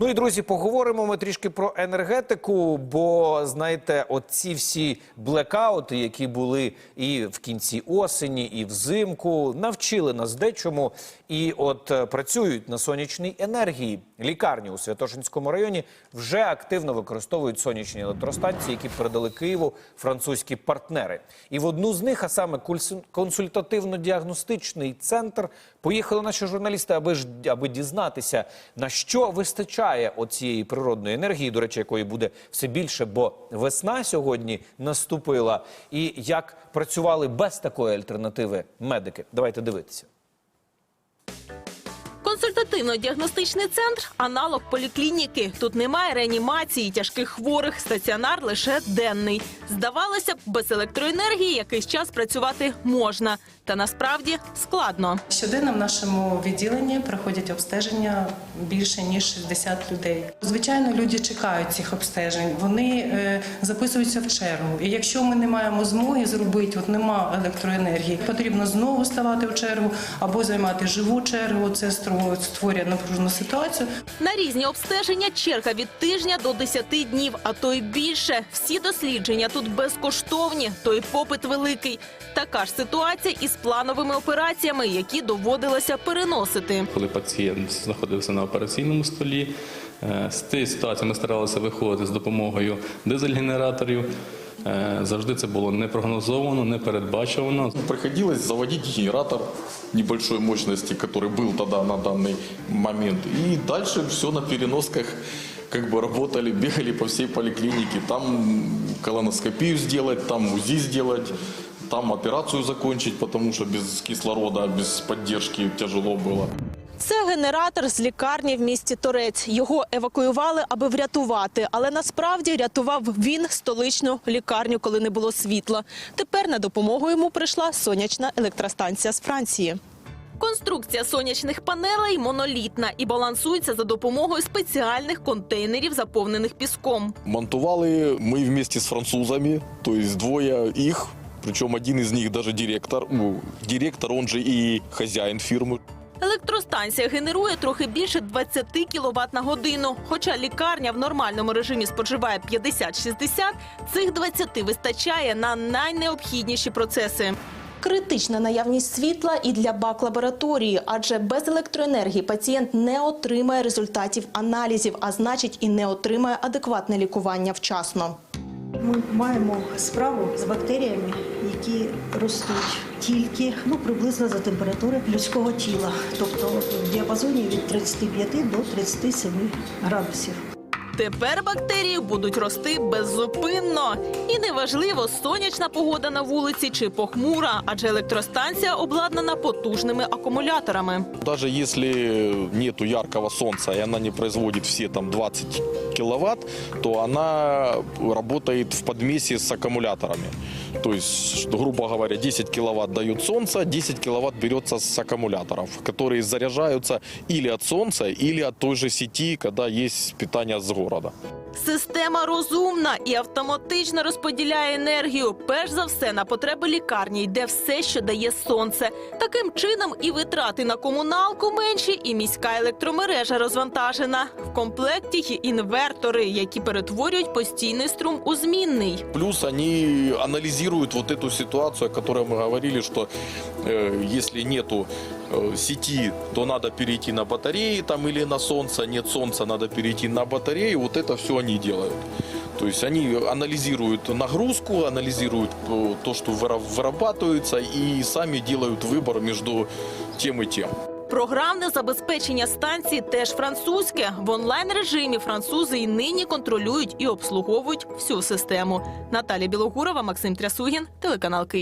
Ну і друзі, поговоримо ми трішки про енергетику. Бо знаєте, оці всі блекаути, які були і в кінці осені, і взимку, навчили нас дечому. І от е, працюють на сонячній енергії. Лікарні у Святошинському районі вже активно використовують сонячні електростанції, які передали Києву французькі партнери. І в одну з них, а саме консультативно-діагностичний центр, поїхали наші журналісти, аби ж аби дізнатися, на що вистачає оцієї природної енергії, до речі, якої буде все більше, бо весна сьогодні наступила. І як працювали без такої альтернативи медики. Давайте дивитися. Консультативно-діагностичний центр аналог поліклініки. Тут немає реанімації тяжких хворих, стаціонар лише денний. Здавалося б, без електроенергії якийсь час працювати можна, та насправді складно. Щоденно в нашому відділенні проходять обстеження більше ніж 60 людей. Звичайно, люди чекають цих обстежень. Вони е, записуються в чергу. І якщо ми не маємо змоги зробити, от нема електроенергії, потрібно знову ставати в чергу або займати живу чергу. Це створює напружену ситуацію. На різні обстеження черга від тижня до 10 днів, а то й більше. Всі дослідження тут безкоштовні, то й попит великий. Така ж ситуація із плановими операціями, які доводилося переносити. коли пацієнт знаходився на операційному столі. Е, З цієї ситуації ми старалися виходити з допомогою дизель-генераторів. Е, Завжди це було не прогнозовано, не передбачувано. Приходилось заводить генератор небольшой мощности, который был тогда на данный момент. И дальше все на переносках как бы работали, бегали по всей поликлинике. Там колоноскопию сделать, там УЗИ сделать, там операцию закончить, потому что без кислорода, без поддержки тяжело было. Це генератор з лікарні в місті Торець. Його евакуювали, аби врятувати. Але насправді рятував він столичну лікарню, коли не було світла. Тепер на допомогу йому прийшла сонячна електростанція з Франції. Конструкція сонячних панелей монолітна і балансується за допомогою спеціальних контейнерів, заповнених піском. Монтували мы вместе с французами, то есть двое их, причем один из них даже директор, ну, директор, он же и хозяин фирмы. Електростанція генерує трохи більше 20 кВт на годину. Хоча лікарня в нормальному режимі споживає 50-60, цих 20 вистачає на найнеобхідніші процеси. Критична наявність світла і для бак-лабораторії, адже без електроенергії пацієнт не отримає результатів аналізів, а значить і не отримає адекватне лікування вчасно. Ми маємо справу з бактеріями, які ростуть тільки ну приблизно за температури людського тіла, тобто в діапазоні від 35 до 37 градусів. Тепер бактерії будуть рости беззупинно. І неважливо, сонячна погода на вулиці чи похмура, адже електростанція обладнана потужними акумуляторами. Даже если нету яркого солнца и она не производит там 20 киловатт, то она работает в подмесе с аккумуляторами. То есть, грубо говоря, 10 киловатт дают солнце, 10 киловатт берется с аккумуляторов, которые заряжаются или от солнца, или от той же сети, когда есть питание с города. Система розумна і автоматично розподіляє енергію. Перш за все на потреби лікарні йде все, що дає сонце. Таким чином і витрати на комуналку менші, і міська електромережа розвантажена. В комплекті є інвертори, які перетворюють постійний струм у змінний. Плюс они анализируют вот эту ситуацию, о которой мы говорили, что э, если нету э, сети, то надо перейти на батареи там или на солнце, нет солнца, надо перейти на батареи. Вот это все они делают. То есть они анализируют нагрузку, анализируют э, то, что выра- вырабатывается, и сами делают выбор между тем и тем. Програмне забезпечення станції теж французьке. В онлайн режимі французи і нині контролюють і обслуговують всю систему. Наталя Білогурова, Максим Трясугін, телеканал Київ.